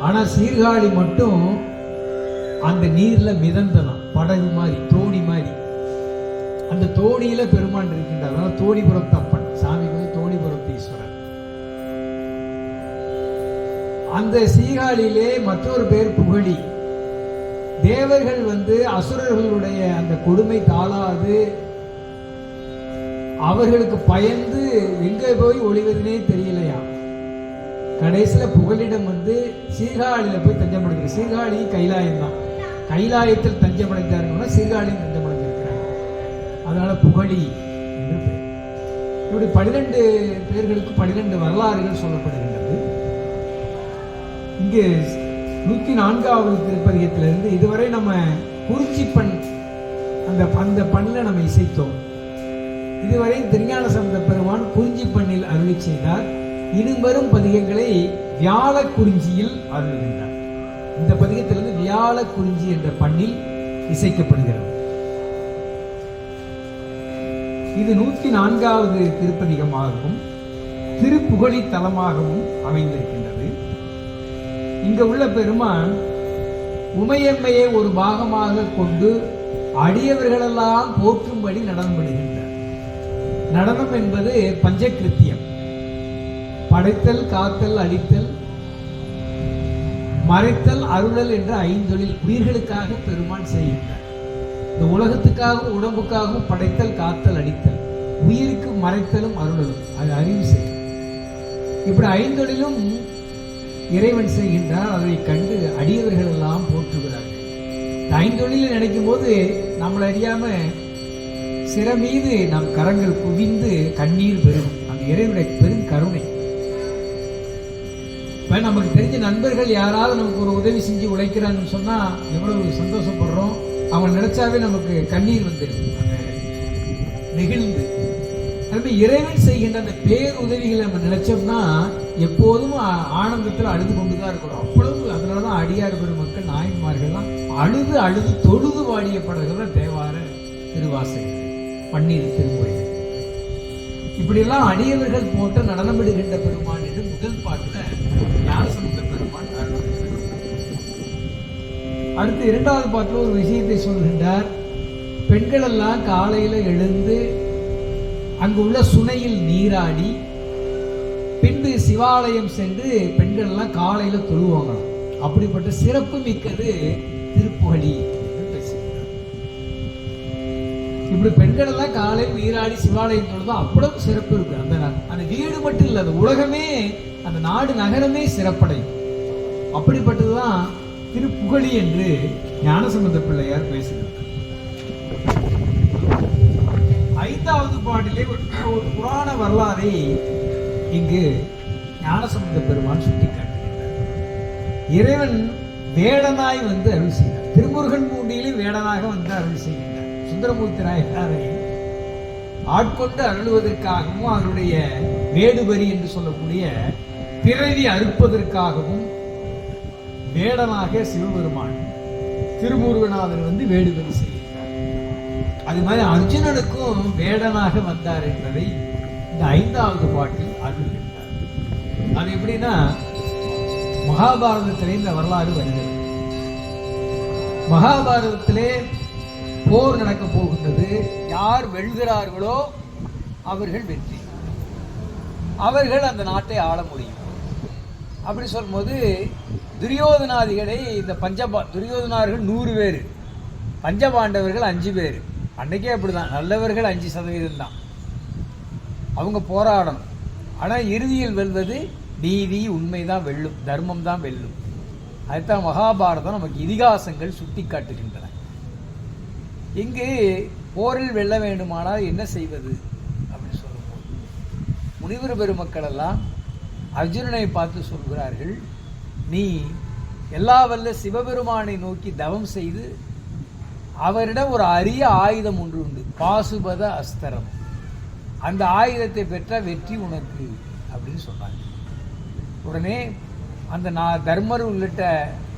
ஆனா சீர்காழி மட்டும் அந்த நீர்ல மிதந்தலாம். படகு மாதிரி தோணி மாதிரி. அந்த தோணியில பெருமான் இருக்கின்றார். அதனால தோணிபுரத்து சாமி வந்து தோணிபுரத்து ஈஸ்வரன் அந்த சீகாழியிலே மற்றொரு பேர் புகழி. தேவர்கள் வந்து அசுரர்களுடைய அந்த கொடுமை தாளாது அவர்களுக்கு பயந்து எங்க போய் ஒளிவதுனே தெரியலையா? கடைசியில புகலிடம் வந்து சீர்காழியில் போய் தஞ்சமடைஞ்சிருக்கு. சீர்காழி கைலாயம் தான். கைலாயத்தில் தஞ்சமடைந்தாருன்னா சீர்காழியும் தஞ்சமடைஞ்சிருக்கிறாங்க அதனால புகழி என்று பெயர். இப்படி பனிரெண்டு பேர்களுக்கு பனிரெண்டு வரலாறுகள் சொல்லப்படுகின்றது. இங்கு நூத்தி நான்காவது திருப்பதிகத்திலிருந்து இதுவரை நம்ம குறிச்சி பண் அந்த அந்த பண்ணில் நம்ம இசைத்தோம். இதுவரை திருஞான சம்பந்த பெருமான் குறிஞ்சி பண்ணில் அருளி செய்தார். இனி வரும் பதிகங்களை வியாழ குறிஞ்சியில் அருள்கின்றார். இந்த பதிகத்திலிருந்து வியாழ குறிஞ்சி என்ற பண்ணில் இசைக்கப்படுகிறது. இது நூத்தி நான்காவது திருப்பதிகமாகவும் திருப்புகழி தலமாகவும் அமைந்திருக்கின்றது. இங்க உள்ள பெருமான் உமையம்மையை ஒரு பாகமாக கொண்டு அடியவர்களெல்லாம் போற்றும்படி நடனம் நடனம் என்பது பஞ்சகிருத்தியம் படைத்தல் காத்தல் அழித்தல் மறைத்தல் அருளல் என்ற ஐந்தொழில் உயிர்களுக்காக பெருமான் செய்கின்றார். இந்த உலகத்துக்காகவும் உடம்புக்காகவும் படைத்தல் காத்தல் அடித்தல் உயிருக்கு மறைத்தலும் அருளலும் அது அறிவு செய்யும். இப்படி ஐந்தொழிலும் இறைவன் செய்கின்றார். அதை கண்டு அடியவர்கள் எல்லாம் போற்றுகிறார்கள். இந்த ஐந்தொழிலை நினைக்கும் போது நம்மளை அறியாம சிற மீது நம் கரங்கள் குவிந்து கண்ணீர் பெறும் அந்த இறைவனுடைய பெரும் கருணை இப்போ நமக்கு தெரிஞ்ச நண்பர்கள் யாராவது நமக்கு ஒரு உதவி செஞ்சு உழைக்கிறாங்கன்னு சொன்னா எவ்வளவு சந்தோஷப்படுறோம். அவங்க நினைச்சாவே நமக்கு கண்ணீர் வந்துடுது நெகிழ்ந்து. அதுமாதிரி இறைவன் செய்கின்ற அந்த பேர் உதவிகளை நம்ம நினைச்சோம்னா எப்போதும் ஆனந்தத்தில் ஆனந்தத்துல அழுது கொண்டுதான் இருக்கிறோம். அவ்வளவு அதனாலதான் அடியார் பெருமக்கள் நாயன்மார்கள்லாம் அழுது அழுது தொழுது வாடிய பாடல்கள் தேவார திருவாசகம் பன்னீர் திருமுறைகள். இப்படியெல்லாம் அடியவர்கள் போட்டு நடனமிடுகின்ற பெருமான் அடுத்து இரண்டாவது பாட்டில் ஒரு விஷயத்தை சொல்கின்றார். பெண்களெல்லாம் காலையில் காலையில எழுந்து அங்கு உள்ள சுனையில் நீராடி பின்பு சிவாலயம் சென்று பெண்கள் எல்லாம் காலையில தொழுவாங்களாம். அப்படிப்பட்ட சிறப்பு மிக்கது திருப்புகழி இப்படி பெண்கள் எல்லாம் காலையில் நீராடி சிவாலயம் தொழுதா அவ்வளவு சிறப்பு இருக்கு. அந்த அந்த வீடு மட்டும் இல்ல அந்த உலகமே அந்த நாடு நகரமே சிறப்படையும். அப்படிப்பட்டதுதான் திருப்புகழி என்று ஞானசம்பந்த பிள்ளையார் பேசுகிறார் ஐந்தாவது பாட்டிலே ஒரு புராண வரலாறை இங்கு ஞானசம்பந்த பெருமான் சுட்டிக்காட்டுகின்றார். இறைவன் வேடனாய் வந்து அருள் செய்தார். திருமுருகன் பூண்டியிலே வேடனாக வந்து அருள் செய்கின்றார். சுந்தரமூர்த்தி நாயகாரை ஆட்கொண்டு அருளுவதற்காகவும் அவருடைய வேடுபரி என்று சொல்லக்கூடிய பிறவி அறுப்பதற்காகவும் வேடனாக சிவபெருமான் திருமுருகநாதன் வந்து வேடுபரி அது மாதிரி அர்ஜுனனுக்கும் வேடனாக வந்தார் என்பதை இந்த ஐந்தாவது பாட்டில் அருள்கின்றார் அது எப்படின்னா மகாபாரதத்திலே இந்த வரலாறு வருகிறது. மகாபாரதத்திலே போர் நடக்க போகின்றது. யார் வெல்கிறார்களோ அவர்கள் வெற்றி. அவர்கள் அந்த நாட்டை ஆள முடியும். அப்படி சொல்லும்போது துரியோதனாதிகளை இந்த பஞ்சபா துரியோதனார்கள் நூறு பேர். பஞ்சபாண்டவர்கள் அஞ்சு பேர். அன்னைக்கே அப்படிதான். நல்லவர்கள் அஞ்சு சதவீதம் தான். அவங்க போராடணும். ஆனால் இறுதியில் வெல்வது நீதி உண்மை தான் வெல்லும். தர்மம் தான் வெல்லும். அதுதான் மகாபாரதம். நமக்கு இதிகாசங்கள் சுட்டி காட்டுகின்றன. இங்கு போரில் வெல்ல வேண்டுமானால் என்ன செய்வது? அப்படின்னு சொல்லும்போது முனிவர் பெருமக்கள் எல்லாம் அர்ஜுனனை பார்த்து சொல்கிறார்கள் நீ எல்லா வல்ல சிவபெருமானை நோக்கி தவம் செய்து அவரிடம் ஒரு அரிய ஆயுதம் ஒன்று உண்டு பாசுபத அஸ்தரம். அந்த ஆயுதத்தை பெற்ற வெற்றி உனக்கு அப்படின்னு சொன்னாங்க. உடனே அந்த நான் தர்மர் உள்ளிட்ட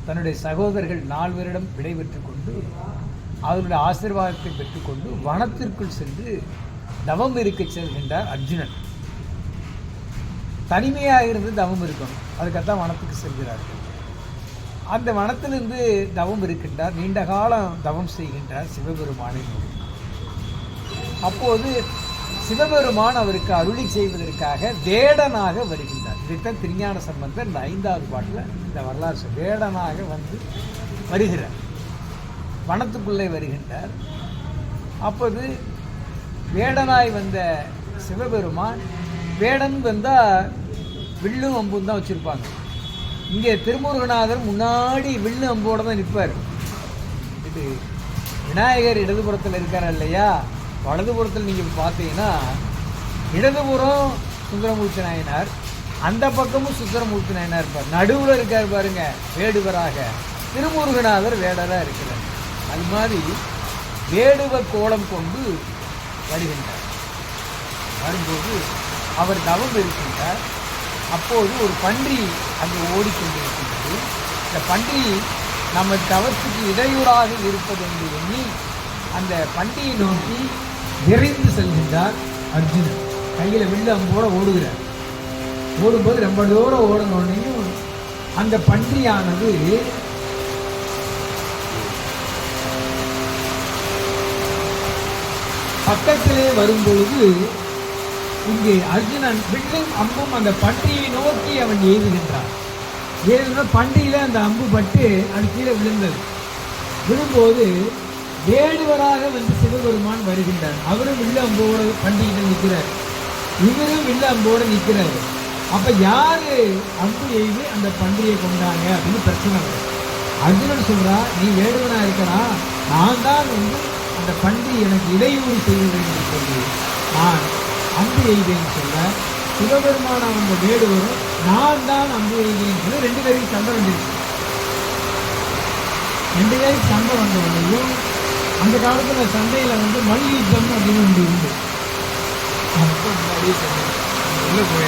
தன்னுடைய சகோதரர்கள் நால்வரிடம் விடைபெற்று கொண்டு அவருடைய ஆசீர்வாதத்தை பெற்றுக்கொண்டு வனத்திற்குள் சென்று தவம் இருக்க செல்கின்றார் அர்ஜுனன். தனிமையாக இருந்து தவம் இருக்கணும். அதுக்காகத்தான் வனத்துக்கு செல்கிறார்கள் அந்த வனத்திலிருந்து தவம் இருக்கின்றார். நீண்ட காலம் தவம் செய்கின்றார் சிவபெருமானின் அப்போது சிவபெருமான் அவருக்கு அருளி செய்வதற்காக வேடனாக வருகின்றார். இதைத்தான் திருஞான சம்பந்தர் இந்த ஐந்தாவது பாட்டில் இந்த வரலாறு வேடனாக வந்து வருகிறார். வனத்துக்குள்ளே வருகின்றார். அப்போது வேடனாய் வந்த சிவபெருமான் வேடன் வந்தால் வில்லும் அம்பும் தான் வச்சுருப்பாங்க. இங்கே திருமுருகநாதர் முன்னாடி வில்லு அம்போடு தான் நிற்பார் இது விநாயகர் இடதுபுறத்தில் இருக்கார் இல்லையா? வலதுபுறத்தில் நீங்கள் பார்த்தீங்கன்னா இடதுபுறம் சுந்தரமூர்த்தி நாயனார் அந்த பக்கமும் சுந்தரமூர்த்தி நாயனார் இருப்பார். நடுவில் இருக்கார் பாருங்க வேடுவராக. திருமுருகநாதர் வேடராக இருக்கிறார். அது மாதிரி வேடுவ கோலம் கொண்டு வருகின்றார். வரும்போது அவர் தவம் இருக்கின்றார். அப்போது ஒரு பன்றி அங்கே ஓடிக்கொண்டிருக்கின்றது. இந்த பன்றி நம்ம தவத்துக்கு இடையூறாக இருப்பது என்று எண்ணி அந்த பன்றியை நோக்கி விரைந்து செல்கின்றார் அர்ஜுனன். கையில் வில்லு அம்போட ஓடுகிறார். ஓடும்போது ரொம்ப தூரம் ஓடணுன்னையும் அந்த பன்றியானது பக்கத்திலே வரும்பொழுது இங்கே அர்ஜுனன் வில்லும் அம்பும் அந்த பன்றியை நோக்கி அவன் ஏவுகின்றான் ஏழுனா பன்றியில அந்த அம்பு பட்டு அது கீழே விழுந்தது. விழும்போது வேடுவராக வந்து சிவபெருமான் வருகின்றார். அவரும் வில்ல அம்போடு பண்டிகையில நிற்கிறார். இவரும் வில்ல அம்போடு நிற்கிறார். அப்போ யார் அம்பு எய்து அந்த பன்றியை கொண்டாங்க அப்படின்னு பிரச்சனை அர்ஜுனன் சொல்கிறா நீ வேடுவனாக இருக்கா நான் தான் வந்து அந்த பன்றி எனக்கு இடையூறு செய்ய என்று சொல்லி நான் அம்பு எய்தேன்னு சொல்ல சிவபெருமான அந்த வேடுவரும் நான் தான் அம்பு எய்தேன்னு சொல்லி ரெண்டு பேரும் சண்டை வந்துருச்சு. ரெண்டு பேருக்கு சண்டை வந்த உடனேயும் அந்த காலத்தில் சண்டையில் வந்து மல்யுத்தம் அப்படின்னு ஒன்று உண்டு. அப்போ முன்னாடியே சண்டை உள்ள போய்